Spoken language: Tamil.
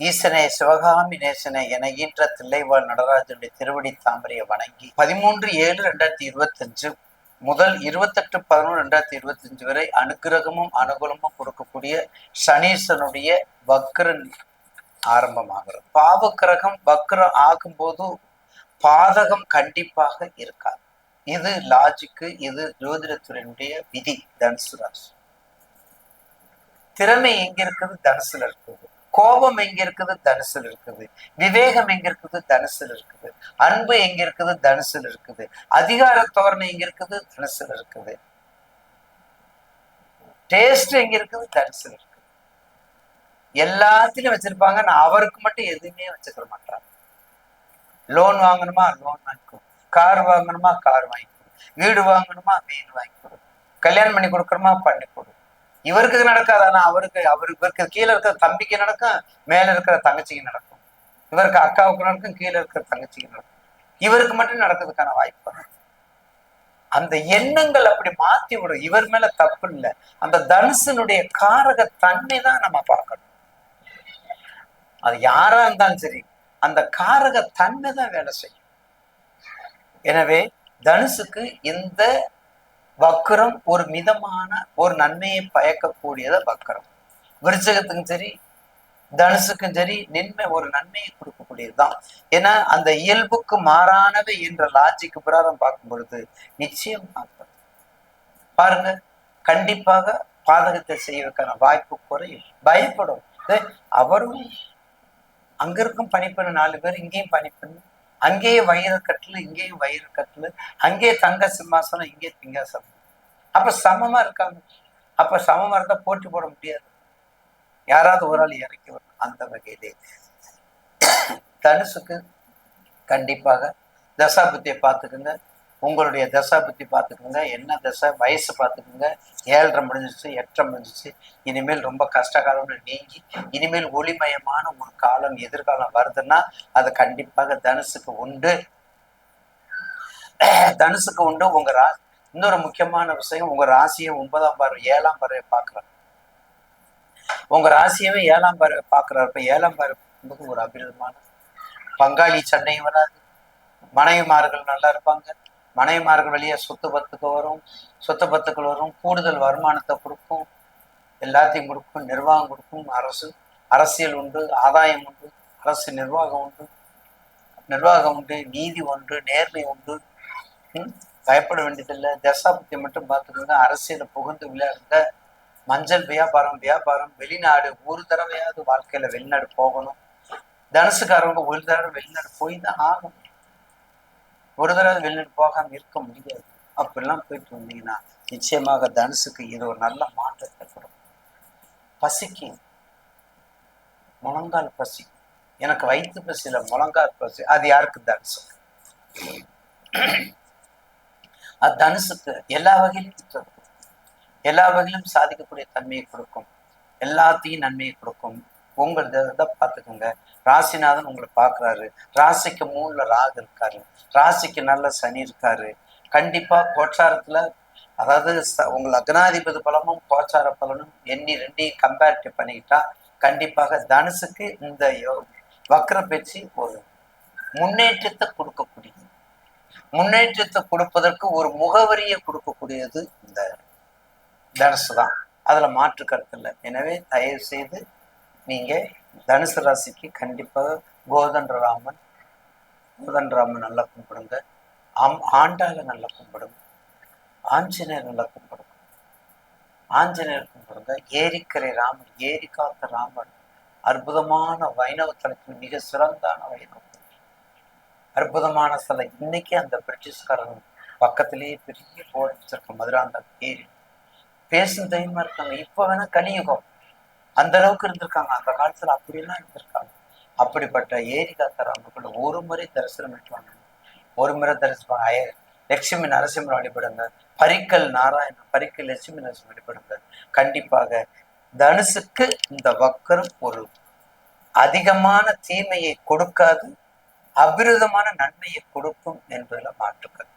ஈசனே சிவகாமி நேசனே என ஈன்ற தில்லைவாழ் நடராஜனுடைய திருவடி தாமரையை வணங்கி பதிமூன்று ஏழு ரெண்டாயிரத்தி இருபத்தஞ்சு முதல் இருபத்தெட்டு பதினொன்று ரெண்டாயிரத்தி இருபத்தஞ்சு வரை அனுகிரகமும் அனுகூலமும் கொடுக்கக்கூடிய சனீசனுடைய வக்ரன் ஆரம்பமாகிறது. பாவக்கிரகம் வக்ரம் ஆகும்போது பாதகம் கண்டிப்பாக இருக்காது. இது லாஜிக்கு இது ஜோதிடத்துறையினுடைய விதி தனுசு ராசி. திறமை எங்க இருக்குது? தனுசுல இருக்குது. கோபம் எங்க இருக்குது தனுசுல இருக்குது. விவேகம் எங்க இருக்குது தனுசுல இருக்குது. அன்பு எங்க இருக்குது தனுசுல இருக்குது. அதிகார தோரணை எங்க இருக்குது தனுசுல இருக்குது. டேஸ்ட் எங்க இருக்குது தனுசுல இருக்குது. எல்லாத்திலும் வச்சிருப்பாங்க. நான் அவருக்கு மட்டும் எதுவுமே வச்சுக்கிற மாட்டாங்க லோன் வாங்கணுமா? லோன் வாங்கிக்கோ. கார் வாங்கணுமா? கார் வாங்கிக்கோ. வீடு வாங்கணுமா? வீடு வாங்கிக்கொடு கல்யாணம் பண்ணி கொடுக்கணுமா? பண்ணி கொடு. இவருக்கு நடக்காது. ஆனா அவருக்கு அவருக்கு இவருக்கு கீழே இருக்கிற தம்பிக்கு நடக்கும் மேல இருக்கிற தங்கச்சிக்கு நடக்கும். இவருக்கு அக்காவுக்கு நடக்கும் கீழே இருக்கிற தங்கச்சிக்கு நடக்கும். இவருக்கு மட்டும் நடக்கிறதுக்கான வாய்ப்பு அந்த எண்ணங்கள் அப்படி மாத்தி விடும். இவர் மேல தப்பு இல்லை. அந்த தனுசனுடைய காரக தன்மை தான் நம்ம பார்க்கணும். அது யாரா இருந்தாலும் சரி அந்த காரக தன்மை தான் வேலை செய்யும். எனவே தனுசுக்கு இந்த வக்கரம் ஒரு மிதமான ஒரு நன்மையை பயக்கக்கூடியத வக்கரம். விருச்சகத்துக்கும் சரி தனுசுக்கும் சரி நின்மை ஒரு நன்மையை கொடுக்கக்கூடியதுதான். ஏன்னா அந்த இயல்புக்கு மாறானவை என்ற லாஜிக்கு பிரகாரம் பார்க்கும் பொழுது நிச்சயம் பாருங்க கண்டிப்பாக பாதகத்தை செய்வதற்கான வாய்ப்பு குறையும். பயப்படும். அவரும் அங்க இருக்கும் பணிப்பெண்ணு நாலு பேர் இங்கேயும் பணிப்பெண்ணு அங்கேயே வயிறு கட்டில் இங்கேயும் வயிறு கட்டில். அங்கேயே தங்க சிம்மாசனம் இங்கே திங்காசனம் அப்போ சமமா இருக்காங்க. அப்போ சமமா இருந்தால் போட்டி போட முடியாது. யாராவது ஒரு ஆள் இறக்கி வரணும் அந்த வகையிலே. தனுசுக்கு கண்டிப்பாக தசாபுத்தியை பார்த்துக்குங்க. உங்களுடைய தசை பற்றி பார்த்துக்கோங்க. என்ன தசை? வயசு பார்த்துக்கோங்க. ஏழரை முடிஞ்சிச்சு எட்டரை முடிஞ்சிச்சு இனிமேல் ரொம்ப கஷ்ட காலம்னு நீங்கி இனிமேல் ஒளிமயமான ஒரு காலம் எதிர்காலம் வருதுன்னா அது கண்டிப்பாக தனுசுக்கு உண்டு. தனுசுக்கு உண்டு. உங்க ரா இன்னொரு முக்கியமான விஷயம் உங்க ராசியை ஒன்பதாம் பார்வை ஏழாம் பார்வை பார்க்குறாரு. உங்க ராசியவே ஏழாம் பார்வை பார்க்குறாரு. ஏழாம் பார்வை ஒரு அபிரதமான பங்காளி சண்டையும் வராது. மனைவிமார்கள் நல்லா இருப்பாங்க. மனைவிமார்கள் வழியாக சொத்து பத்துக்கு வரும் சொத்து பத்துக்கள் வரும் கூடுதல் வருமானத்தை கொடுக்கும் எல்லாத்தையும் கொடுக்கும் நிர்வாகம் கொடுக்கும் அரசு அரசியல் உண்டு ஆதாயம் உண்டு அரசு நிர்வாகம் உண்டு. நிர்வாகம் உண்டு நீதி ஒன்று நேர்மை உண்டு. பயப்பட வேண்டியதில்லை. தசாபுத்தி மட்டும் பார்த்துக்கோங்க. அரசியலை புகுந்து விளையாடுங்க. மஞ்சள் வியாபாரம் வியாபாரம். வெளிநாடு ஒரு தடவையாவது வாழ்க்கையில வெளிநாடு போகணும். தனுசுக்காரவங்க ஒரு தடவை வெளிநாடு போய் தான் ஆகணும். ஒரு தடவை வெளிநாடு போகாம இருக்க முடியாது. அப்படிலாம் போயிட்டு வந்தீங்கன்னா நிச்சயமாக தனுசுக்கு இது ஒரு நல்ல மாற்றத்தை கொடுக்கும் பசிக்கு. முழங்கால் பசி. எனக்கு வயிற்று பசியில முழங்கால் பசி. அது யாருக்கு? தனுசு. அது தனுசுக்கு எல்லா வகையிலும் எல்லா வகையிலும் சாதிக்கக்கூடிய தன்மையை கொடுக்கும். எல்லாத்தையும் நன்மையை கொடுக்கும். உங்கள் இதை பார்த்துக்கோங்க. ராசிநாதன் உங்களை பார்க்குறாரு. ராசிக்கு மூணில் ராகு இருக்காரு. ராசிக்கு நல்ல சனி இருக்காரு. கண்டிப்பாக கோச்சாரத்தில் அதாவது ச- உங்க லக்னாதிபதி பலமும் கோச்சார பலனும் எண்ணி ரெண்டையும் கம்பேரிட்டிவ் பண்ணிக்கிட்டா கண்டிப்பாக தனுசுக்கு இந்த வக்கர பேச்சு ஒரு முன்னேற்றத்தை கொடுக்கக்கூடியது. முன்னேற்றத்தை கொடுப்பதற்கு ஒரு முகவரியை கொடுக்கக்கூடியது இந்த தனுசு தான் அதில் மாற்று கருத்து இல்லை. எனவே தயவு செய்து நீங்க தனுசு ராசிக்கு கண்டிப்பாக கோதண்ட ராமன் கோதண்ட ராமன் நல்லா கும்பிடுங்க. ஆம் ஆண்டாள நல்லா கும்பிடுங்க. ஆஞ்சநேயர் நல்லா கும்பிடுங்க. ஆஞ்சநேயர் கும்பிடுங்க. ஏரிக்கரை ராமன் ஏரி காத்த ராமன். அற்புதமான வைணவ தலத்தில் மிக சிறந்தான வைணவ அற்புதமான சில. இன்னைக்கு அந்த பிரிட்டிஷ்காரன் பக்கத்திலேயே பெரிய போர்டு வச்சிருக்க மதுராந்த ஏரி. பேசும் தைரியமா இருக்காங்க. இப்போ வேணா கலியுகம். அந்த அளவுக்கு இருந்திருக்காங்க. அந்த காலத்துல அப்படியெல்லாம் இருந்திருக்காங்க. அப்படிப்பட்ட ஏரி காத்த அவங்களுக்குள்ள ஒரு முறை தரிசனம் பண்ணிட்டு ஒரு முறை தரிசனம் அய லட்சுமி நரசிம்மர் வழிபடுங்க. பரிக்கல் நாராயணன் பரிக்கல் லட்சுமி நரசிம்மர் வழிபடுங்க. கண்டிப்பாக தனுசுக்கு இந்த வக்கரம் ஒரு அதிகமான தீமையை கொடுக்காது அபிருதமான நன்மையை கொடுக்கும் என்பதில் மாற்றுக்கள்.